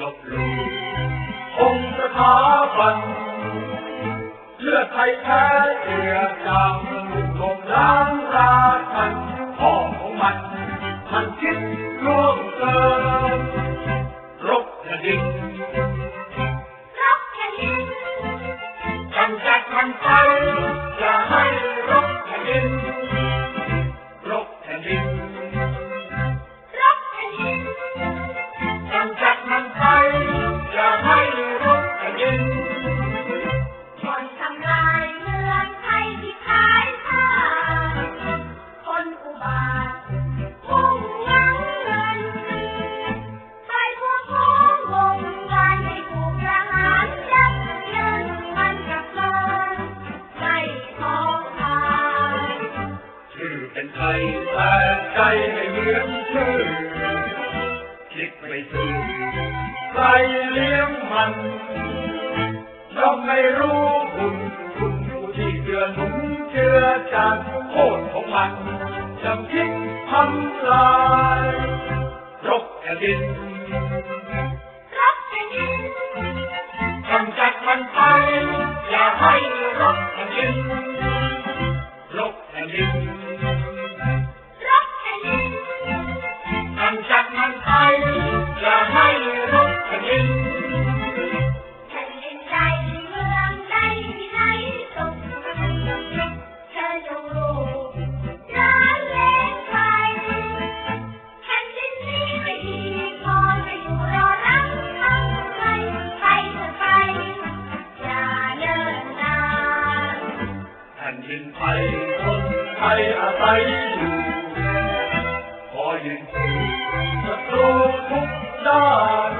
ลบลู่องสถาบันเลือดไทยแท้เสียจางลงล้างราชันพ่อของมัน มันคิด แต่ใจไม่เลี้ยงชื่อคิดไม่ถึงใครเลี้ยงมันย่อมไม่รู้คุณคุณผู้ที่เกื้อหนุนเชื่อจานโคตรของมันจำคิดทำลายรบแผ่นดิน ดินไทยคนไทยอาศัยอยู่ขอยืนสู้ศัตรูทุกด้าน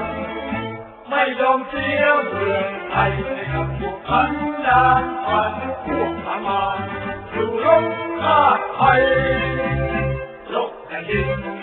ไม่ยอมเสียเมืองไทยให้กับพวกขันดานผ่านพวกทามานอยู่รบชาติไทยรบแผ่นดิน